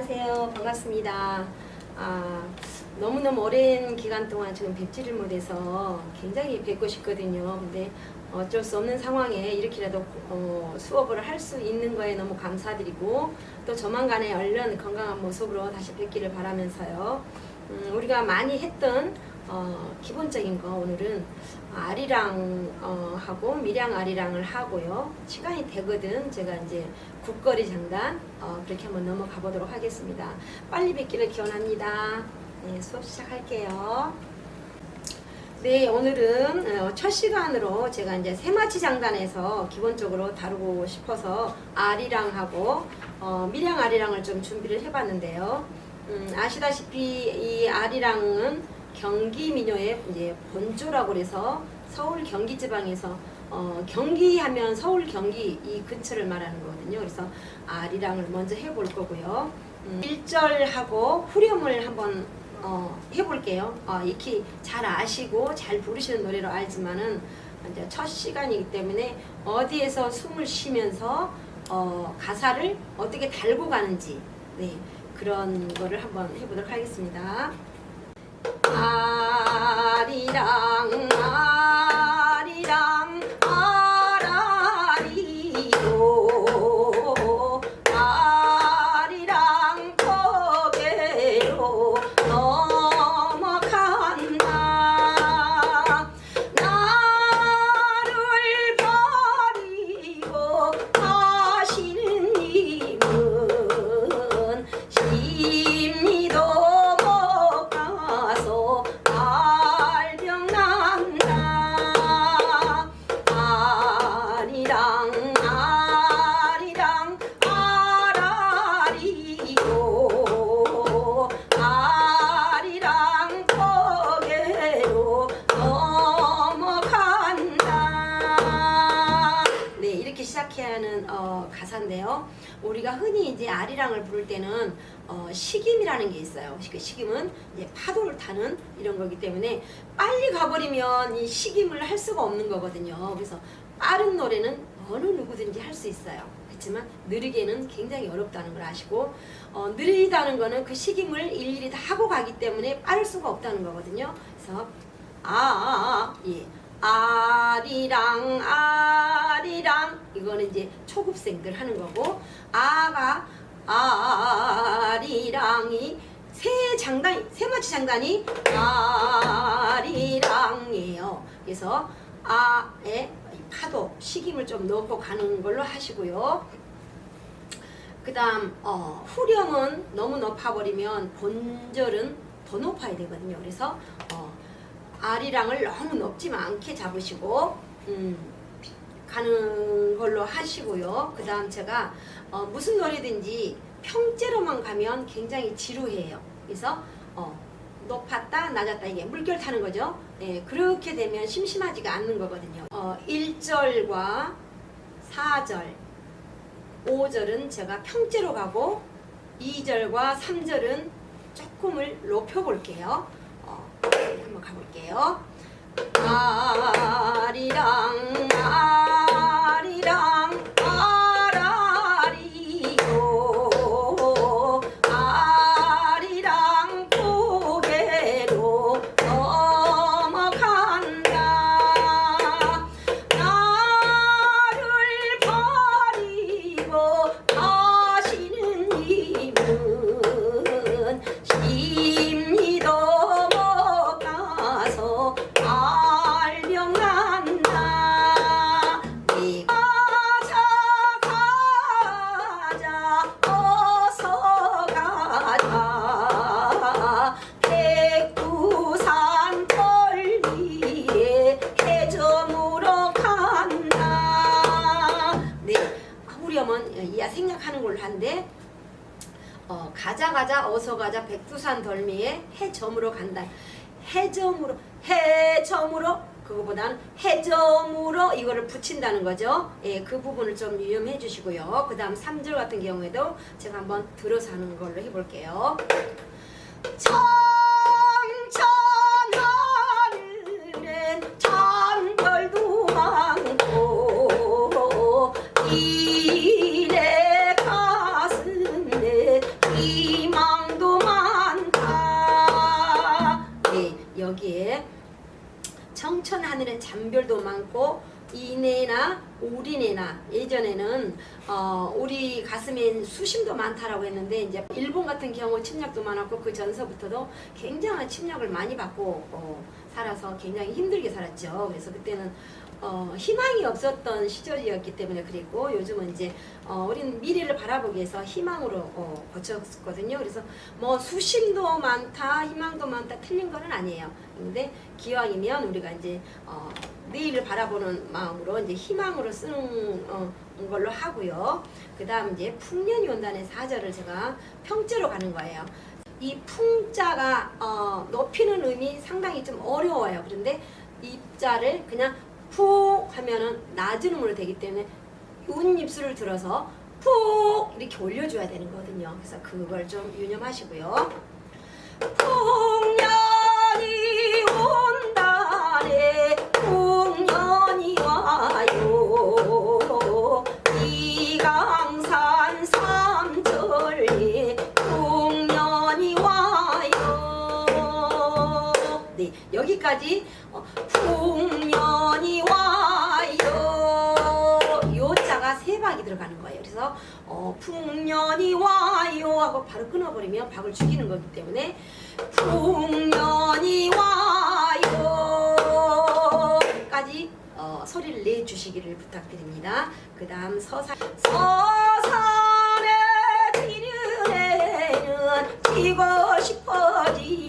안녕하세요. 반갑습니다. 아, 너무너무 오랜 기간 동안 지금 뵙지를 못해서 굉장히 뵙고 싶거든요. 근데 어쩔 수 없는 상황에 이렇게라도 어, 수업을 할 수 있는 거에 너무 감사드리고 또 조만간에 얼른 건강한 모습으로 다시 뵙기를 바라면서요. 음, 우리가 많이 했던 어, 기본적인 거 오늘은 아리랑 어, 하고 미량 아리랑을 하고요. 시간이 되거든. 제가 이제 국거리 장단 어, 그렇게 한번 넘어가 보도록 하겠습니다. 빨리 뵙기를 기원합니다. 네, 수업 시작할게요. 네, 오늘은 어, 첫 시간으로 제가 이제 세마치 장단에서 기본적으로 다루고 싶어서 아리랑하고 어, 미량 아리랑을 좀 준비를 해봤는데요. 음, 아시다시피 이 아리랑은 경기 민요의 이제 본조라고 그래서 서울 경기 지방에서 어, 경기하면 서울 경기 이 근처를 말하는 거거든요. 그래서 아리랑을 먼저 해볼 거고요. 음, 1절하고 후렴을 한번 어, 해볼게요. 어, 익히 잘 아시고 잘 부르시는 노래로 알지만은 이제 첫 시간이기 때문에 어디에서 숨을 쉬면서 어, 가사를 어떻게 달고 가는지 네, 그런 거를 한번 해보도록 하겠습니다. 아리랑 우리가 흔히 이제 아리랑을 부를 때는 어, 식임이라는 게 있어요. 그 식임은 이제 파도를 타는 이런 거기 때문에 빨리 가버리면 이 식임을 할 수가 없는 거거든요. 그래서 빠른 노래는 어느 누구든지 할 수 있어요. 그렇지만 느리게는 굉장히 어렵다는 걸 아시고 어, 느리다는 거는 그 식임을 일일이 다 하고 가기 때문에 빠를 수가 없다는 거거든요. 그래서 아, 예. 아 리랑 아리랑 이거는 이제 초급생들 하는 거고 아가 아리랑이 세 장단 세 마치 장단이 아리랑이에요. 그래서 아에 파도 식임을 좀 넣고 가는 걸로 하시고요. 그다음 어, 후렴은 너무 높아버리면 본절은 더 높아야 되거든요. 그래서 어, 아리랑을 너무 높지만 않게 잡으시고 음, 가는 걸로 하시고요. 그 다음 제가 어, 무슨 노래든지 평제로만 가면 굉장히 지루해요. 그래서 어, 높았다 낮았다 이게 물결 타는 거죠. 예, 그렇게 되면 심심하지가 않는 거거든요. 어, 1절과 4절, 5절은 제가 평제로 가고 2절과 3절은 조금을 높여 볼게요. 한번 가볼게요. 아리랑 아 가자 가자 어서 가자 백두산 덜미에 해점으로 간다. 해점으로 해점으로 그거보다는 해점으로 이거를 붙인다는 거죠. 예, 그 부분을 좀 유념해 주시고요. 그 다음 3절 같은 경우에도 제가 한번 들어서 하는 걸로 해 볼게요. 청 어, 우리 가슴엔 수심도 많다라고 했는데 이제 일본 같은 경우 침략도 많았고 그 전서부터도 굉장한 침략을 많이 받고 어, 살아서 굉장히 힘들게 살았죠. 그래서 그때는 어, 희망이 없었던 시절이었기 때문에 그랬고 요즘은 이제 어, 우리는 미래를 바라보기 위해서 희망으로 어, 거쳤거든요. 그래서 뭐 수심도 많다, 희망도 많다 틀린 거는 아니에요. 근데 기왕이면 우리가 이제 어, 내일을 바라보는 마음으로 이제 희망으로 쓰는 어, 걸로 하고요. 그 다음 이제 풍년이 온다는 사절을 제가 평자로 가는 거예요. 이 풍자가 어, 높이는 의미 상당히 좀 어려워요. 그런데 입자를 그냥 푹 하면은 낮은 음으로 되기 때문에 운 입술을 들어서 푹 이렇게 올려줘야 되는 거거든요. 그래서 그걸 좀 유념하시고요. 풍 네 여기까지. 어, 풍년이 와요. 요 자가 세 박이 들어가는 거예요. 그래서 어, 풍년이 와요 하고 바로 끊어버리면 박을 죽이는 거기 때문에 풍년이 와요. 까지 어, 소리를 내주시기를 부탁드립니다. 그 다음 서산 서산에 지르래는 지고 싶어지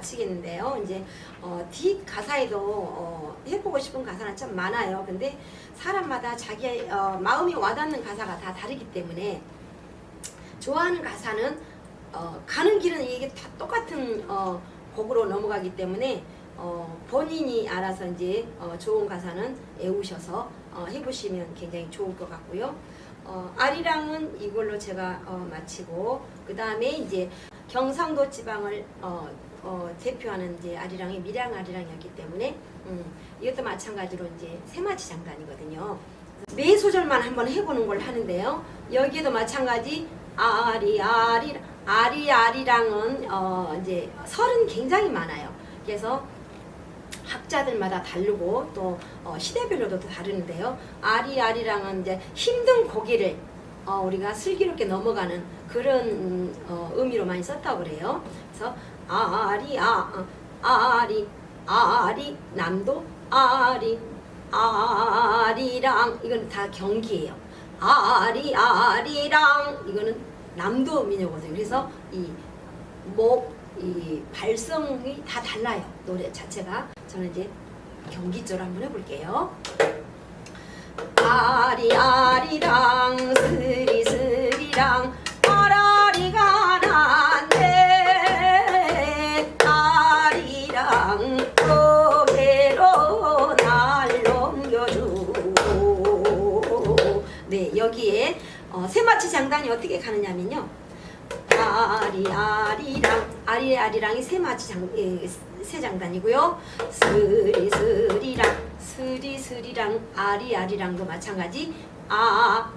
마치겠는데요 이제 어, 뒷 가사에도 어, 해보고 싶은 가사는 참 많아요 근데 사람마다 자기 어, 마음이 와닿는 가사가 다 다르기 때문에 좋아하는 가사는 어, 가는 길은 이게 다 똑같은 어, 곡으로 넘어가기 때문에 어, 본인이 알아서 이제 어, 좋은 가사는 애우셔서 어, 해보시면 굉장히 좋을 것 같고요. 어, 아리랑은 이걸로 제가 어, 마치고 그 다음에 이제 경상도 지방을 어, 어, 대표하는 이제 아리랑이 밀양 아리랑이었기 때문에 음, 이것도 마찬가지로 이제 세마치 장단이거든요. 매 소절만 한번 해보는 걸 하는데요. 여기에도 마찬가지 아리 아리 아리 아리랑은 어 이제 설은 굉장히 많아요. 그래서 학자들마다 다르고 또 어, 시대별로도 또 다르는데요. 아리 아리랑은 이제 힘든 고기를 어, 우리가 슬기롭게 넘어가는 그런 음, 어, 의미로 많이 썼다고 그래요. 그래서 아리 아 어, 아리 아리 남도 아리 아리랑 이건 다 경기예요. 아리 아리랑 이거는 남도 민요거든요. 그래서 이 목, 이 발성이 다 달라요. 노래 자체가. 저는 이제 경기조로 한번 해볼게요. 아리 아리랑 스리 스리랑 어, 세마치 장단이 어떻게 가느냐면요 아리 아리랑 아리 아리랑이 세 마치 장, 예, 세 장단이고요 스리 스리랑 스리 스리랑 아리 아리랑도 마찬가지 아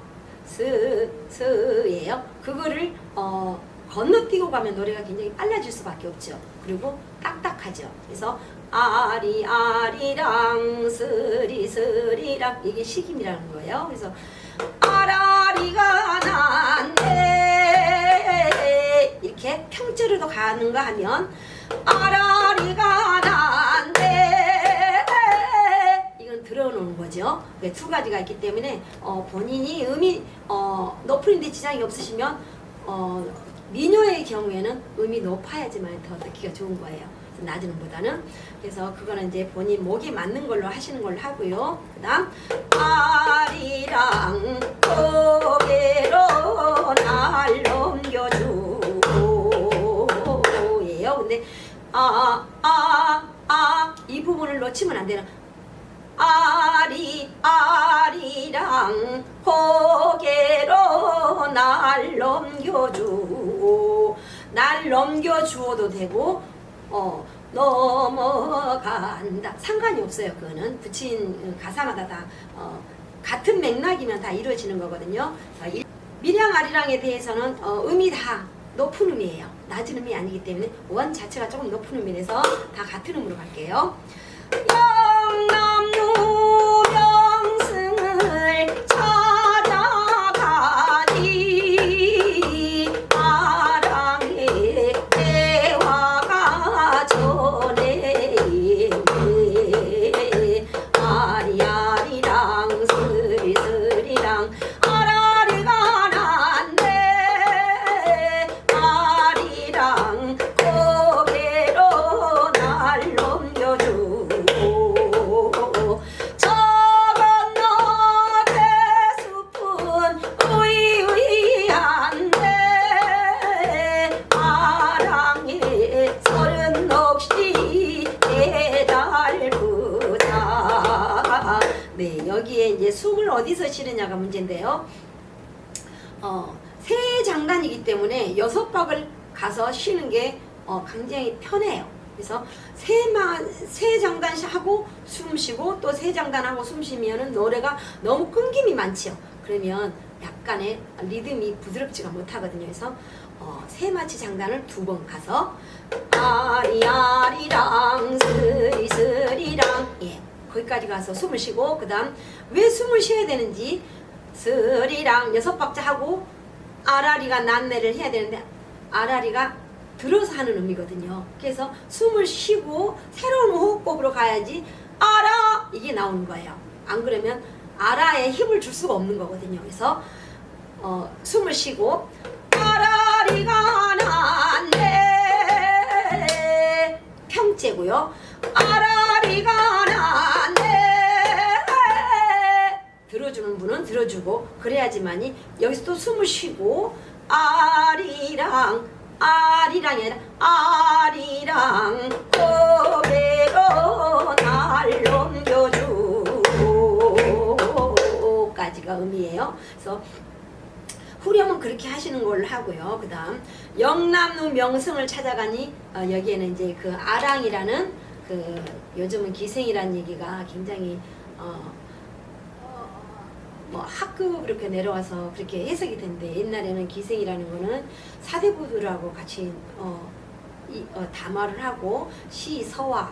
스, 스예요. 그거를 어, 건너뛰고 가면 노래가 굉장히 빨라질 수밖에 없죠. 그리고 딱딱하죠. 그래서 아리 아리랑 스리 스리랑 이게 식임이라는 거예요. 그래서 아 라리가 난데 이렇게 평제로도 가는가 하면 아라리가 난데 이건 들어놓은 거죠. 네, 두 가지가 있기 때문에 어, 본인이 음이 어, 높은데 지장이 없으시면 어, 민요의 경우에는 음이 높아야지만 더 듣기가 좋은 거예요. 음보다는 그래서 그거는 이제 본인 목에 맞는 걸로 하시는 걸로 하고요. 그다음 아리랑 고개로 날 넘겨주고 예요. 근데 아 아 아 이 부분을 놓치면 안 되는 아리 아리랑 고개로 날 넘겨주 날 넘겨주어도 되고 어 넘어간다. 상관이 없어요 그거는. 붙인 가사마다 다 어, 같은 맥락이면 다 이루어지는 거거든요. 자, 이- 밀양 아리랑에 대해서는 어, 음이 다 높은 음이에요. 낮은 음이 아니기 때문에 원 자체가 조금 높은 음이라서 다 같은 음으로 갈게요. 영남루 명승을 여기에 이제 숨을 어디서 쉬느냐가 문제인데요 어, 세 장단이기 때문에 여섯 박을 가서 쉬는 게 어, 굉장히 편해요. 그래서 세만 세 장단 하고 숨 쉬고 또 세 장단 하고 숨 쉬면은 노래가 너무 끊김이 많지요. 그러면 약간의 리듬이 부드럽지가 못하거든요. 그래서 어, 세 마치 장단을 두 번 가서 아리아리랑 스리스리랑 예 거기까지 가서 숨을 쉬고 그 다음 왜 숨을 쉬어야 되는지 스리랑 여섯 박자 하고 아라리가 난내를 해야 되는데 아라리가 들어서 하는 의미거든요. 그래서 숨을 쉬고 새로운 호흡법으로 가야지 아라 이게 나오는 거예요. 안 그러면 아라에 힘을 줄 수가 없는 거거든요. 그래서 어, 숨을 쉬고 아라리가 난내 평째고요. 아라리가 난 분은 들어주고 그래야지만이 여기서 또 숨을 쉬고 아리랑 아리랑이 아니라 아리랑 고개로 날 넘겨주고 까지가 의미예요. 그래서 후렴은 그렇게 하시는 걸로 하고요. 그 다음 영남루 명승을 찾아가니 어, 여기에는 이제 그 아랑이라는 그 요즘은 기생이라는 얘기가 굉장히 어, 뭐 학급 이렇게 내려와서 그렇게 해석이 된대. 옛날에는 기생이라는 거는 사대부들하고 같이 어, 이, 어, 담화를 하고 시, 서화,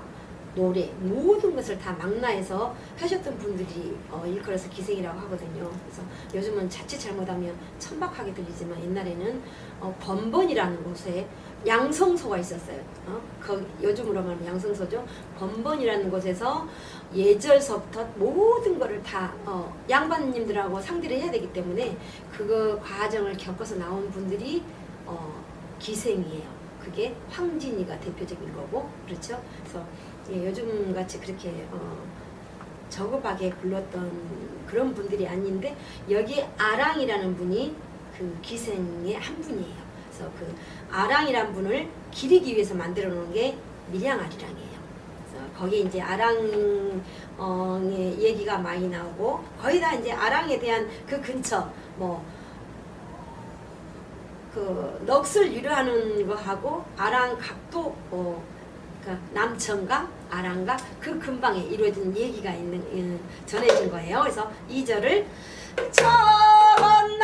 노래 모든 것을 다 망라해서 하셨던 분들이 어, 일컬어서 기생이라고 하거든요. 그래서 요즘은 자칫 잘못하면 천박하게 들리지만 옛날에는 어, 번번이라는 곳에 양성소가 있었어요. 어? 거, 요즘으로 말하면 양성소죠. 번번이라는 곳에서 예절서부터 모든 거를 다 어, 양반님들하고 상대를 해야 되기 때문에 그거 과정을 겪어서 나온 분들이 어, 기생이에요. 그게 황진이가 대표적인 거고 그렇죠. 그래서 예, 요즘 같이 그렇게 어, 저급하게 불렀던 그런 분들이 아닌데 여기 아랑이라는 분이 그 기생의 한 분이에요. 그래서 그 아랑이란 분을 기리기 위해서 만들어 놓은 게 밀양 아리랑이에요. 거기에 이제 아랑의 얘기가 많이 나오고 거의 다 이제 아랑에 대한 그 근처 뭐 그 넋을 유래하는 거하고 아랑 각도 어, 그러니까 남천강, 아랑강 그 근방에 이루어진 얘기가 있는 음, 전해진 거예요. 그래서 이 절을 저건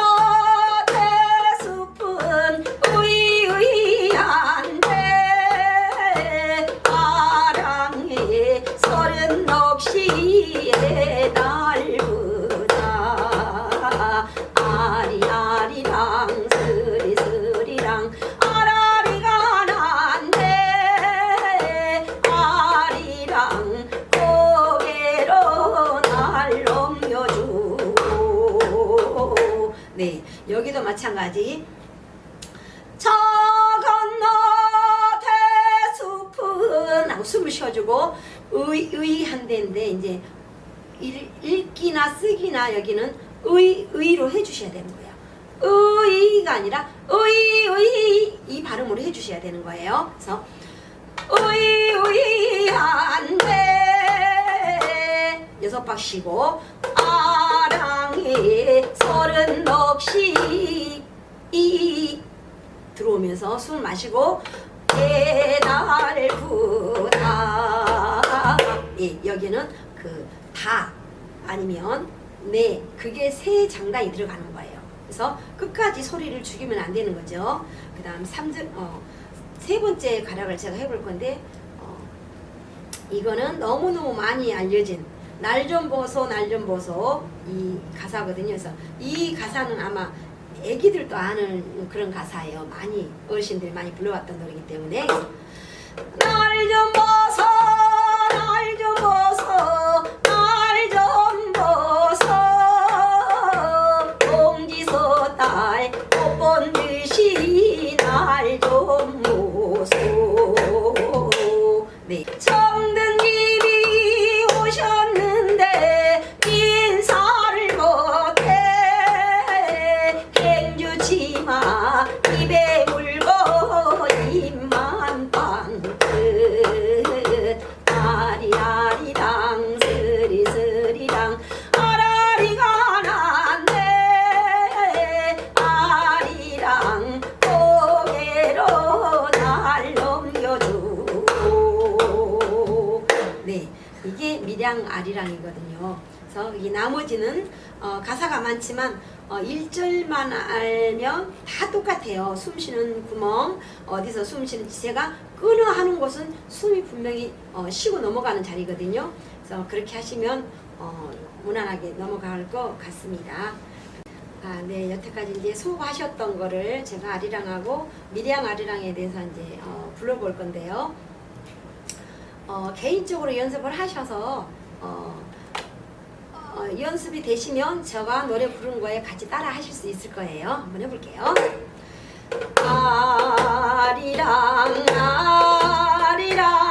마찬가지 저 건너 대숲은 하고 숨을 쉬어주고 의, 의한 데인데 이제 읽, 읽기나 쓰기나 여기는 의, 의로 해주셔야 되는 거예요. 의가 아니라 의, 의, 이 발음으로 해주셔야 되는 거예요. 그래서 의, 의한 데 여섯 박 쉬고 아랑에 서른 넋이 이 들어오면서 숨 마시고 깨달부다 예, 여기는 그 다 아니면 네 그게 세 장단이 들어가는 거예요. 그래서 끝까지 소리를 죽이면 안 되는 거죠. 그 다음 어, 세 번째 가락을 제가 해볼 건데 어, 이거는 너무너무 많이 알려진 날 좀 보소 날 좀 보소 이 가사거든요. 그래서 이 가사는 아마 애기들도 아는 그런 가사예요. 많이 어르신들이 많이 불러왔던 노래이기 때문에 날좀 보소 이 나머지는 어, 가사가 많지만 어, 1절만 알면 다 똑같아요. 숨 쉬는 구멍, 어디서 숨 쉬는지 제가 끊어 하는 곳은 숨이 분명히 어, 쉬고 넘어가는 자리거든요. 그래서 그렇게 하시면 어, 무난하게 넘어갈 것 같습니다. 아, 네, 여태까지 이제 수업하셨던 거를 제가 아리랑하고 미량 아리랑에 대해서 이제 어, 불러볼 건데요. 어, 개인적으로 연습을 하셔서 어, 어, 연습이 되시면 저가 노래 부르는 거에 같이 따라 하실 수 있을 거예요. 한번 해볼게요. 아리랑 아리랑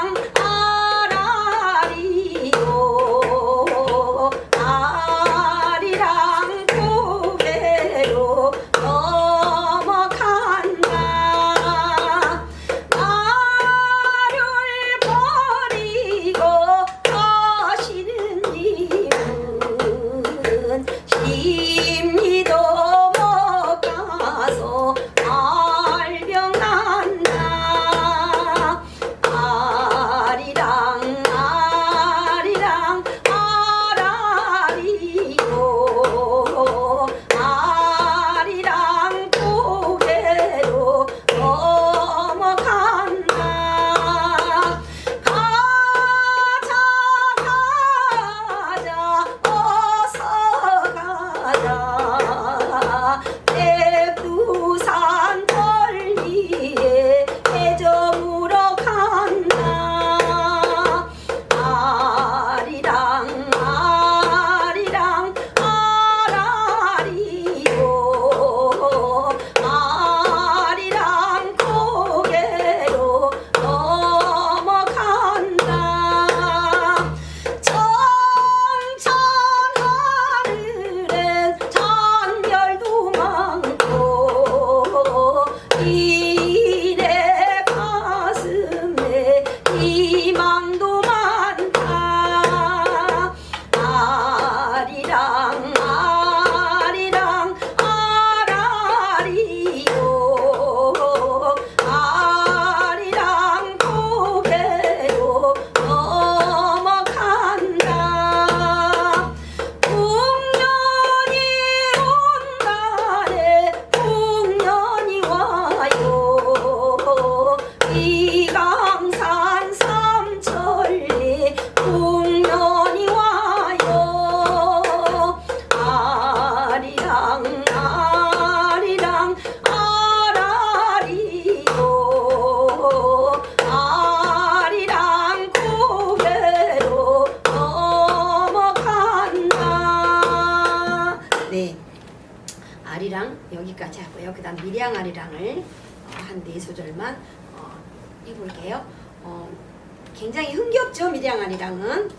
굉장히 흥겹죠 미량 아리랑은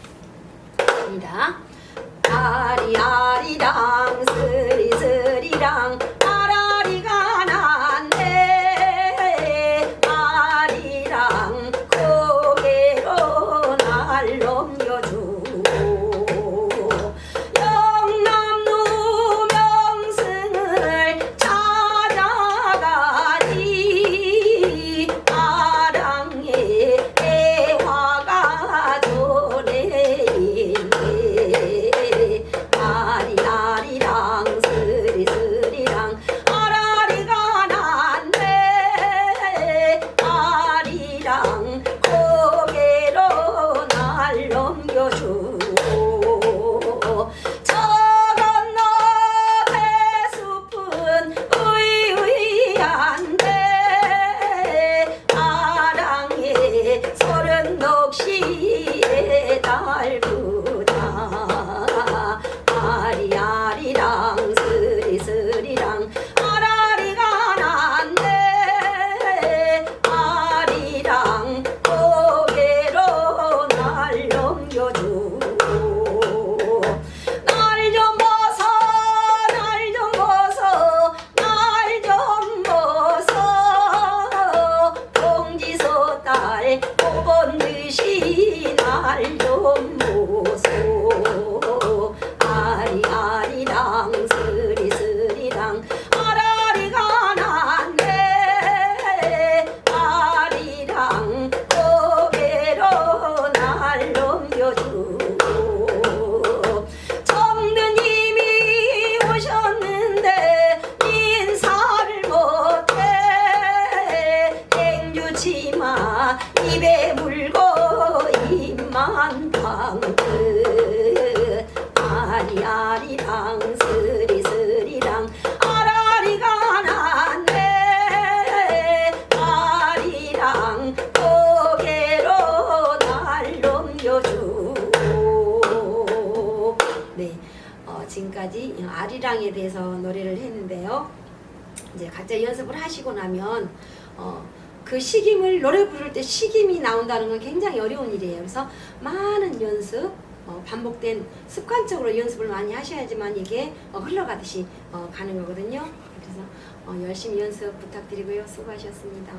입니다. 아리아리랑 스리스리랑 이제 각자 연습을 하시고 나면 어, 그 식임을 노래 부를 때 식임이 나온다는 건 굉장히 어려운 일이에요. 그래서 많은 연습, 어, 반복된 습관적으로 연습을 많이 하셔야지만 이게 어, 흘러가듯이 어, 가는 거거든요. 그래서 어, 열심히 연습 부탁드리고요. 수고하셨습니다.